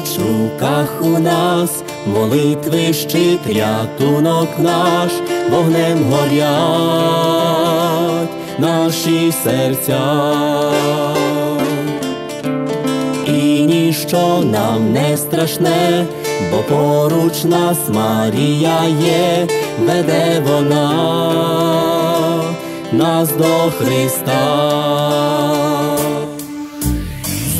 меч у нас, молитви щит, рятунок наш, вогнем горять наші серця. І ніщо нам не страшне, бо поруч нас Марія є, веде вона нас до Христа.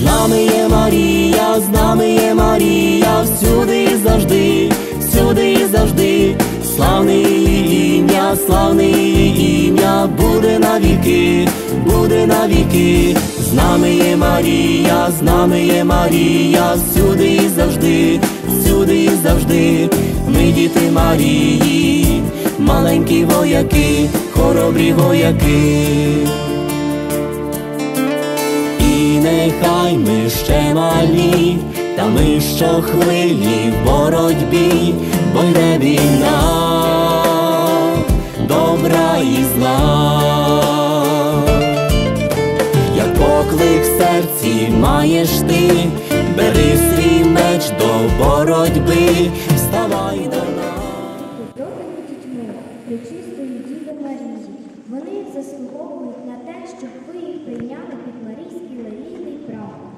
З нами є Марія, з нами є Марія, всюди і завжди, всюди і завжди, славне її ім'я, славне її ім'я, буде навіки, буде навіки, з нами є Марія, з нами є Марія, всюди і завжди, всюди і завжди, ми діти Марії, маленькі вояки, хоробрі вояки. Нехай ми ще малі, та ми щохвилі в боротьбі, бо йде війна, добра і зла. Як поклик серці маєш ти, бери свій меч до боротьби, вставай до Вони заслуговують на те, щоб ви їх прийняли під Марійський ларійний прав.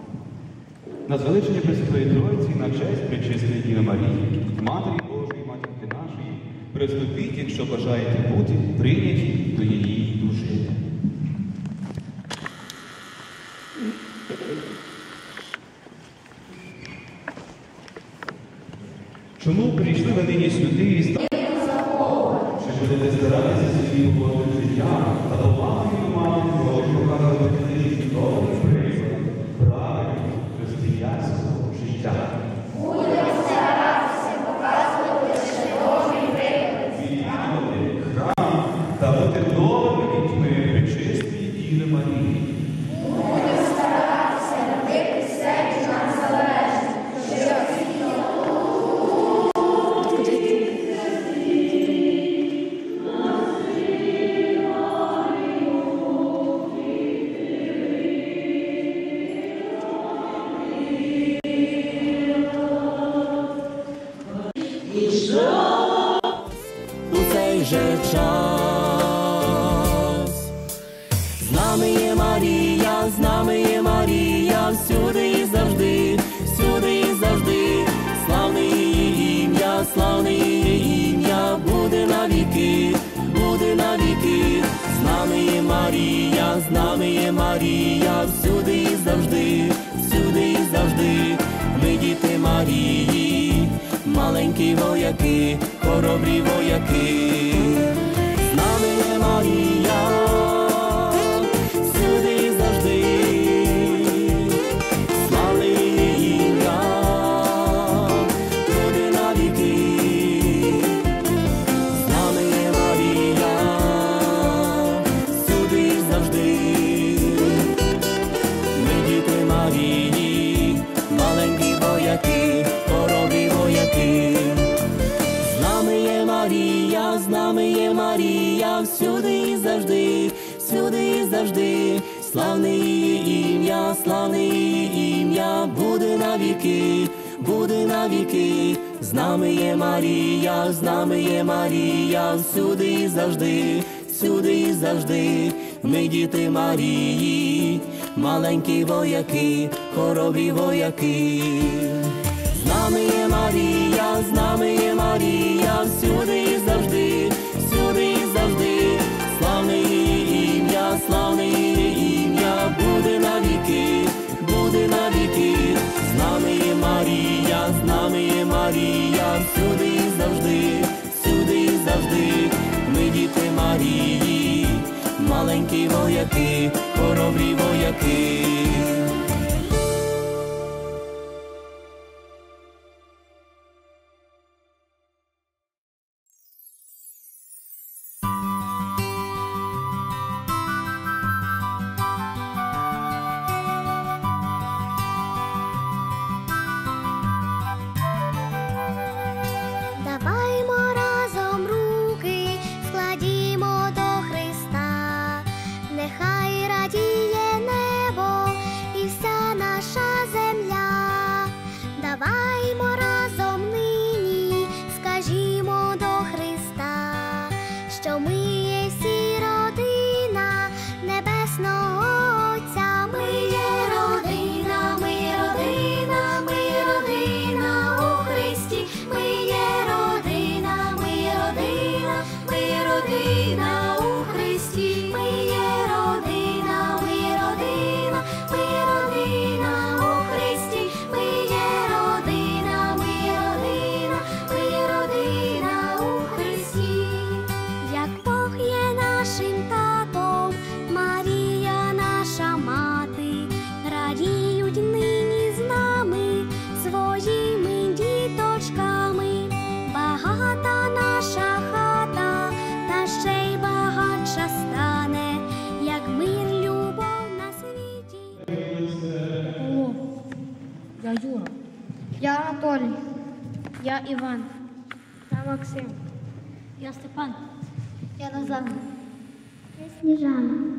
На звеличення Пресвятої Троїці на честь Пречистої Діви Марії, Матері Божої, Матінки нашої, приступіть, якщо бажаєте бути прийняті до її душі. Чому прийшли ви нині сюди і стали? У цей же час. З нами є Марія, з нами є Марія, всюди і завжди, всюди і завжди, славне її ім'я, славне її ім'я, буде навіки, буде навіки, з нами є Марія, з нами є Марія, всюди і завжди, всюди і завжди, ми діти Марії, маленькі вояки, хоробрі вояки, нами є Марія, всюди і завжди, всюди і завжди, славне її ім'я, славне її ім'я, буде навіки, буде навіки. З нами є Марія, з нами є Марія, всюди і завжди, всюди і завжди, ми діти Марії, маленькі вояки, хоробрі вояки. З нами є Марія, з нами є Марія, всюди маленькі вояки, хоробрі вояки. Даваймо Анатолій. Я Іван. Я Максим. Я Степан. Я Назар. Я Сніжана.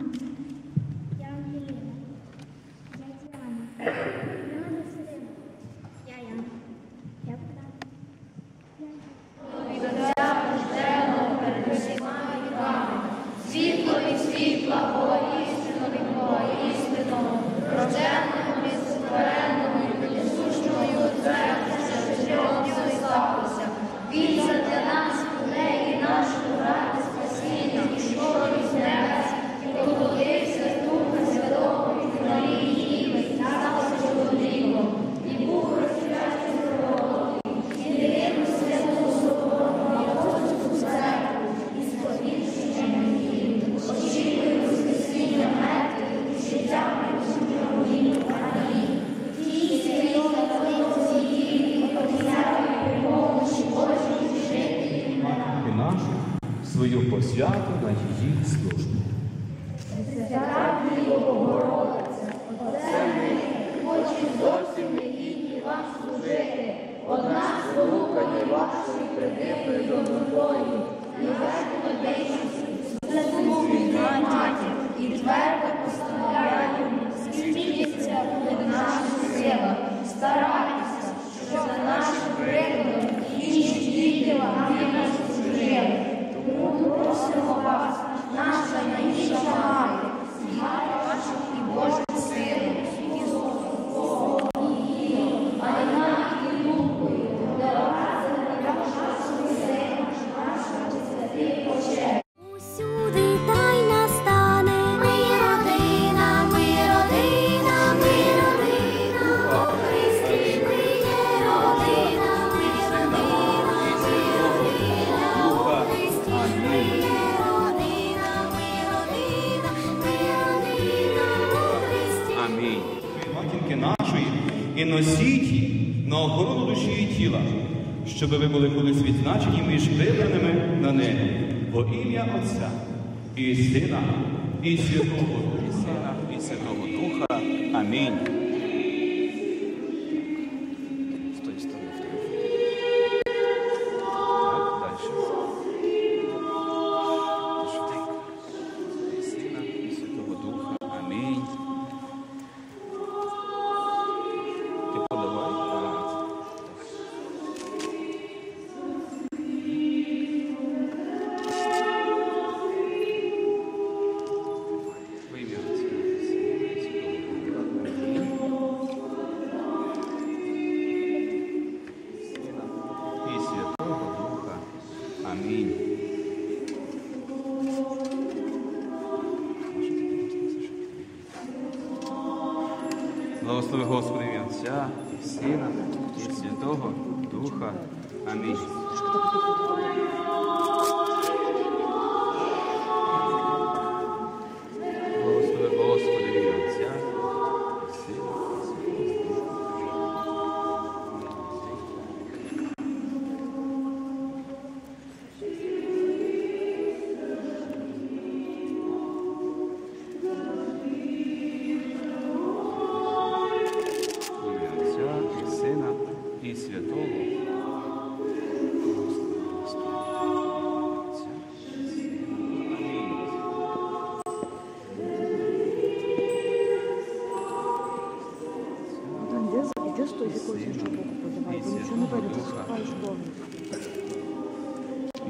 щоб ви були колись відзначені між вибраними на небі. Во ім'я Отця і Сина, і Святого, і Сина, і Святого Духа. Амінь. Благослови Господи, Отця, і Сина, і Святого Духа. Амінь. Ти ж той якусь іншу боку подавай, бо не вийде, шукаєш повністю.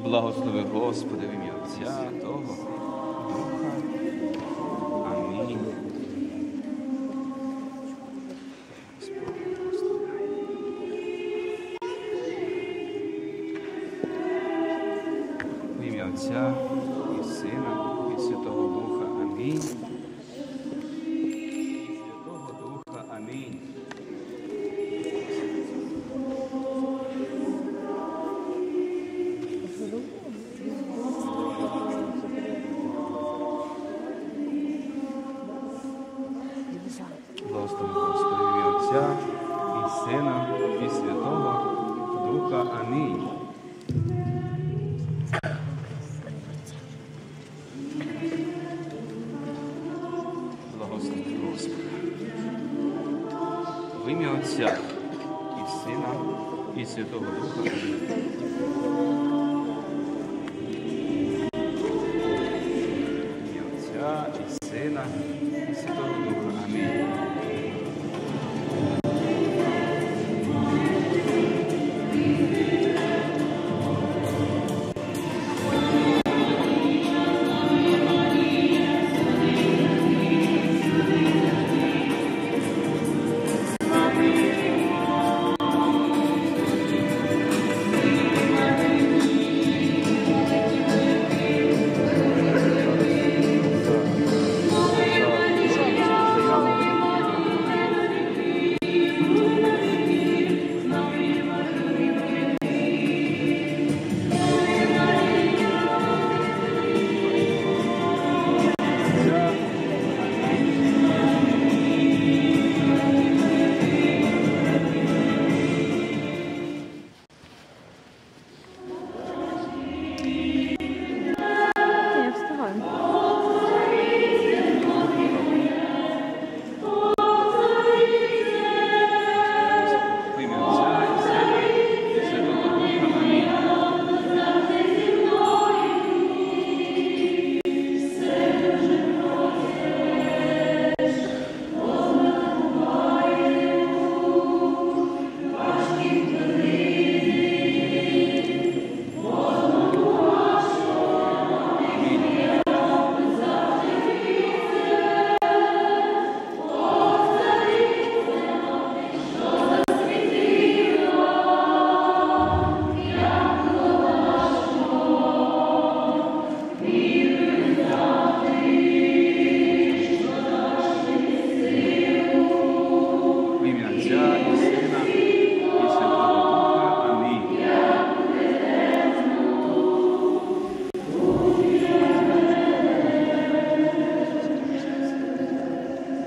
Благослови Господи в ім'я Отця, того Духа. Амінь. Святого Духа. Амінь. І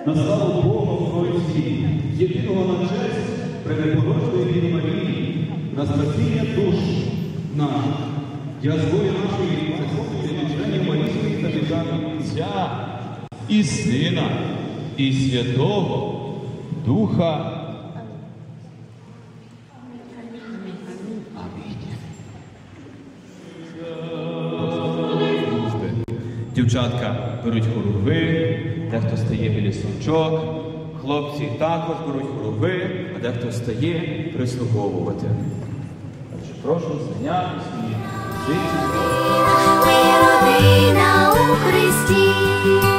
На славу Бога в Отці, єдиного на честь пренепорочної Діви Марії, на спасіння душ наших. Я збою нашої церковної членів Марійської та Державної Отця і Сина, і Святого Духа. Дівчатка беруть хоругви, дехто стає біля сончок, хлопці також беруть хоругви, а дехто стає прислуговувати. Отже, прошу зайняти свої життя. Ми родина у Христі.